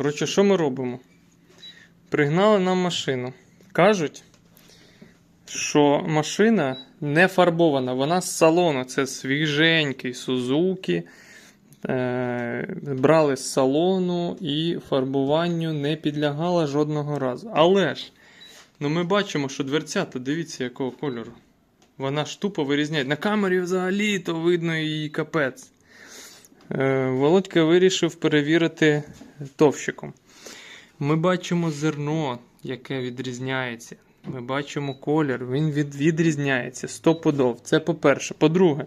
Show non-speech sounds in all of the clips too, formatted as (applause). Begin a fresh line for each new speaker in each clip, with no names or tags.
Коротше, що ми робимо? Пригнали нам машину. Кажуть, що машина не фарбована, вона з салону. Це свіженький Сузуки. Е, брали з салону і фарбуванню не підлягала жодного разу. Але ж, ну ми бачимо, що дверцята, дивіться, якого кольору. Вона ж тупо вирізняє. На камері взагалі то видно її капець. Е, Володька вирішив перевірити товщиком. Ми бачимо зерно, яке відрізняється. Ми бачимо колір, він від, відрізняється стопудов. Це по-перше. По-друге,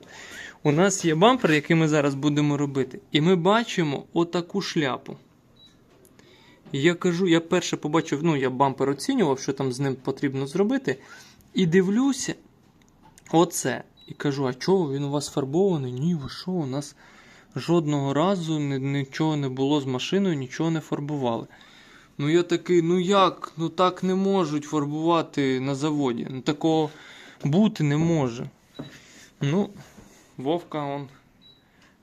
у нас є бампер, який ми зараз будемо робити, і ми бачимо отаку шляпу. Я кажу, я перше побачив, ну я бампер оцінював, що там з ним потрібно зробити. І дивлюся, оце. І кажу, а чого він у вас фарбований? Ні, ви що, у нас жодного разу ні- нічого не було з машиною, нічого не фарбували. Ну я такий, ну як? Ну так не можуть фарбувати на заводі. Ну такого бути не може. Ну, Вовка он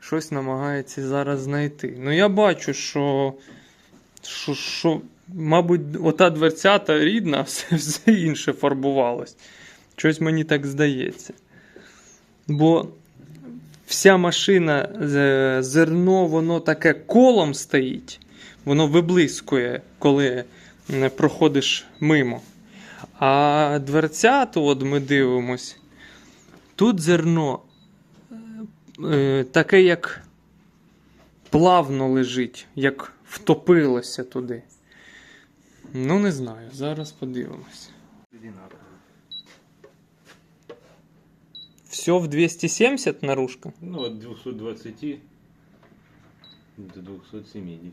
щось намагається зараз знайти. Ну я бачу, що, що, що мабуть, ота дверцята рідна, (laughs) все, все інше фарбувалось. Щось мені так здається. Бо вся машина, зерно, воно таке колом стоїть, воно виблискує, коли проходиш мимо. А дверцяту, от ми дивимось, тут зерно е, таке, як плавно лежить, як втопилося туди. Ну, не знаю, зараз подивимось. Все в 270 наружка?
Ну, от 220 до 270.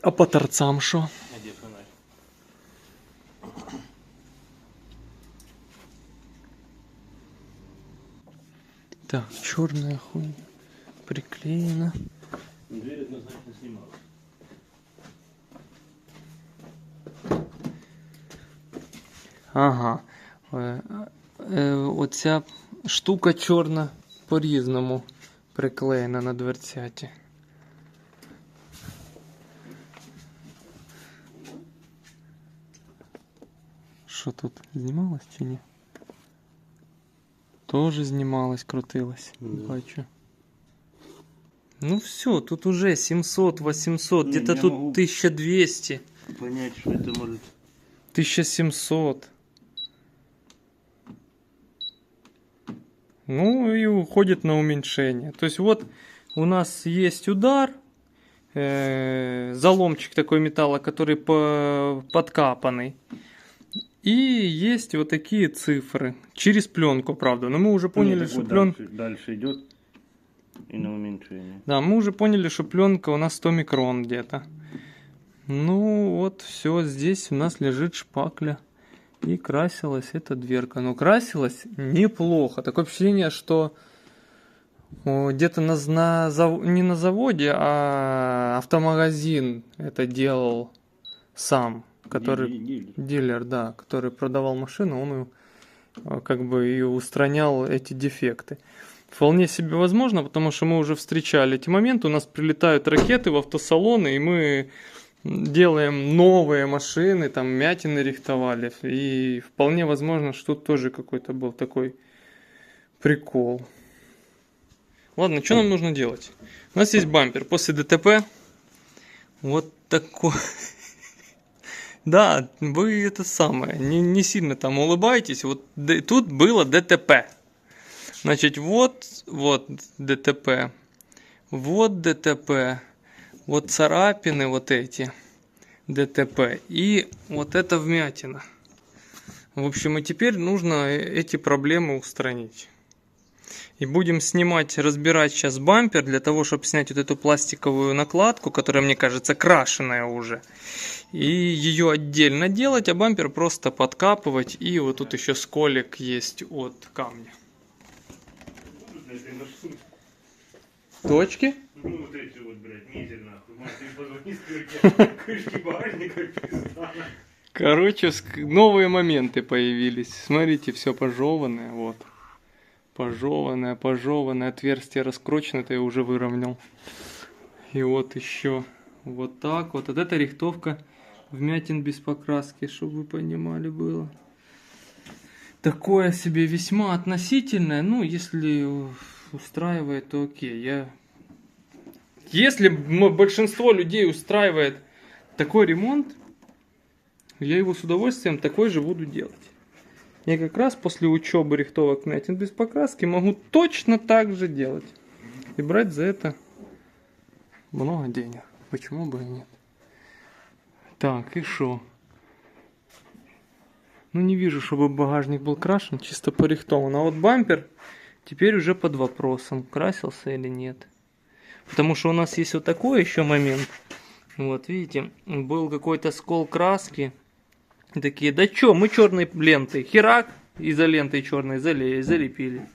А по торцам що?
А фонарь?
Так, черная хуйня. Приклеена.
Дверь однозначно снималась.
Ага. Е, оця штука чорна по-різному приклеєна на дверцяті. Що тут? Знімалось чи ні? Тоже знімалось, крутилось.
Да.
Бачу. Ну все, тут уже 700, 800, где-то тут 1200.
Понять, что это может...
1700. Ну и уходит на уменьшение. То есть вот у нас есть удар, э, заломчик такой металла, который по- подкапанный. И есть вот такие цифры. Через пленку, правда. Но мы уже поняли,
Нет,
что
вот
пленка...
дальше, дальше идет и на уменьшение.
Да, мы уже поняли, что пленка у нас 100 микрон где-то. Ну вот, все, здесь у нас лежит шпакля. И красилась эта дверка. Но красилась неплохо. Такое впечатление, что где-то на, на зав- не на заводе, а автомагазин это делал сам. Который
Дилер, дилер.
дилер, да, который продавал машину, он а, как бы и устранял эти дефекты. Вполне себе возможно, потому что мы уже встречали эти моменты. У нас прилетают ракеты в автосалоны, и мы делаем новые машины, там мятины рихтовали. И вполне возможно, что тут тоже какой-то был такой прикол. Ладно, что нам нужно делать? У нас есть бампер после ДТП. Вот такой. (laughs) Да, вы это самое, не, не сильно там улыбайтесь. Вот тут было ДТП. Значит, вот, вот ДТП. Вот ДТП. Вот царапины вот эти. ДТП. И вот эта вмятина. В общем, и теперь нужно э- эти проблемы устранить. И будем снимать, разбирать сейчас бампер для того, чтобы снять вот эту пластиковую накладку, которая, мне кажется, крашеная уже. И ее отдельно делать, а бампер просто подкапывать. И вот тут еще сколик есть от камня. Точки?
Ну, вот эти вот, блядь, низель нахуй. Ты позвони с крышки, багажника, пизда.
Короче, новые моменты появились. Смотрите, все пожеванное, вот. Пожеванное, пожеванное, отверстие раскручено, это я уже выровнял. И вот еще Вот так вот. Вот это рихтовка вмятин без покраски, чтобы вы понимали было. Такое себе весьма относительное. Ну, если устраивает, то окей. Я... Если большинство людей устраивает такой ремонт, я его с удовольствием такой же буду делать. Я как раз после учебы рихтовок вмятин без покраски могу точно так же делать. И брать за это много денег. Почему бы и нет? Так, и что? Ну не вижу, чтобы багажник был крашен, чисто порихтован. А вот бампер теперь уже под вопросом, красился или нет. Потому что у нас есть вот такой еще момент. Вот, видите, был какой-то скол краски. И такие, да чё, мы черной лентой, херак, изолентой черной зале- залепили.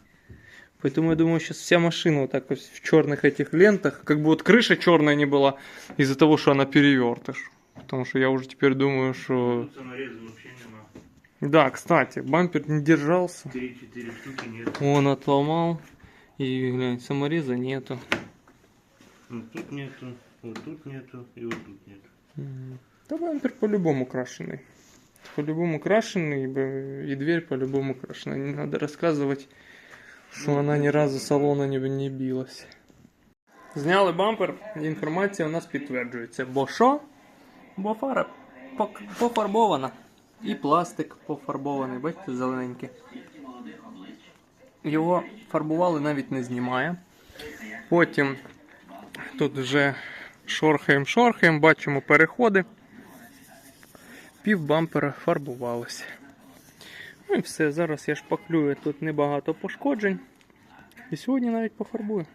Поэтому я думаю, сейчас вся машина вот так вот в черных этих лентах, как бы вот крыша черная не была из-за того, что она перевертыш. Потому что я уже теперь думаю, что... Да, кстати, бампер не держался.
3-4 штуки нет.
Он отломал. И, глянь, самореза нету.
Вот тут нету, вот тут нету и вот тут нету.
Мгм. Да бампер по-любому крашеный. По-любому крашеный, б- и дверь по-любому крашеная. Не надо рассказывать, що вона ні разу з салона не, не білась. Зняли бампер, і інформація у нас підтверджується. Бо що? Бо фара пок- пофарбована. І пластик пофарбований, бачите, зелененький. Його фарбували навіть не знімає. Потім тут вже шорхаємо, шорхаємо, бачимо переходи. Пів бампера фарбувалося. Ну і все, зараз я шпаклюю тут небагато пошкоджень. І сьогодні навіть пофарбую.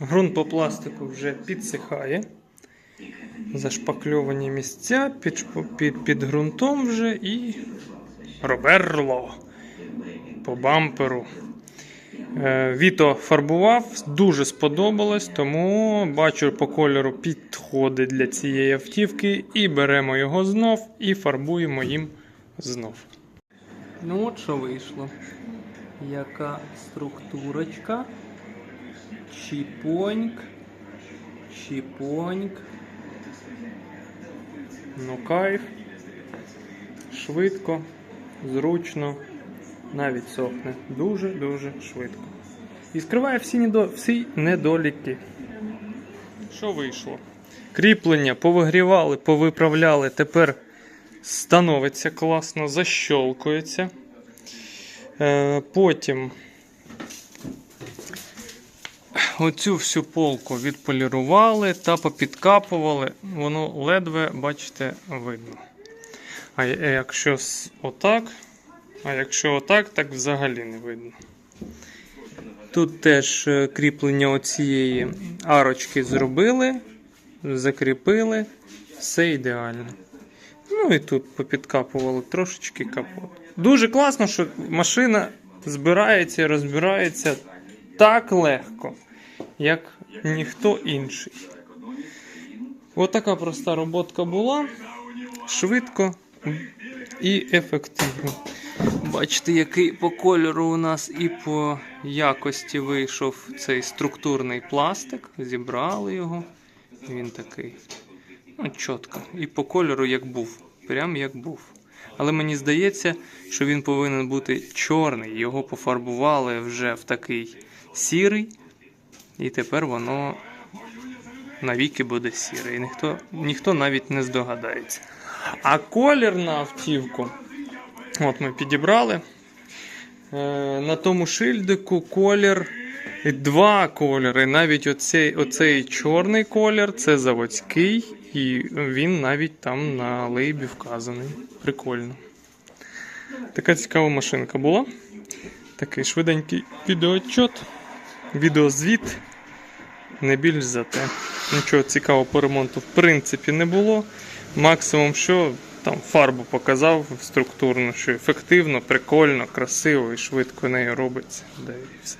Грунт по пластику вже підсихає. Зашпакльовані місця під, під, під ґрунтом вже і роберло по бамперу. Е, Віто фарбував, дуже сподобалось, тому бачу по кольору підходить для цієї автівки. І беремо його знов і фарбуємо їм знов. Ну от що вийшло. Яка структурочка. Чіпоньк. Чіпоньк. Ну кайф. Швидко, зручно, навіть сохне. Дуже-дуже швидко. І скриває всі, недо... всі недоліки. Що вийшло? Кріплення повигрівали, повиправляли, тепер становиться класно, защолкується. Е, потім оцю всю полку відполірували та попідкапували. Воно ледве, бачите, видно. А якщо отак, а якщо отак, так взагалі не видно. Тут теж е, кріплення оцієї арочки зробили, закріпили, все ідеально. Ну і тут попідкапували трошечки капот. Дуже класно, що машина збирається і розбирається так легко, як ніхто інший. Отака проста роботка була. Швидко і ефективно. Бачите, який по кольору у нас і по якості вийшов цей структурний пластик. Зібрали його. Він такий. Ну, чітко. І по кольору як був. Прям як був. Але мені здається, що він повинен бути чорний. Його пофарбували вже в такий сірий. І тепер воно навіки буде сіре. І ніхто, ніхто навіть не здогадається. А колір на автівку. От ми підібрали. Е, на тому шильдику колір. Два кольори. Навіть оцей, оцей чорний колір це заводський, і він навіть там на лейбі вказаний. Прикольно. Така цікава машинка була. Такий швиденький відеоотчот, відеозвіт. Не більш за те. Нічого цікавого по ремонту в принципі не було. Максимум, що там фарбу показав структурно, що ефективно, прикольно, красиво і швидко нею робиться. Да і все.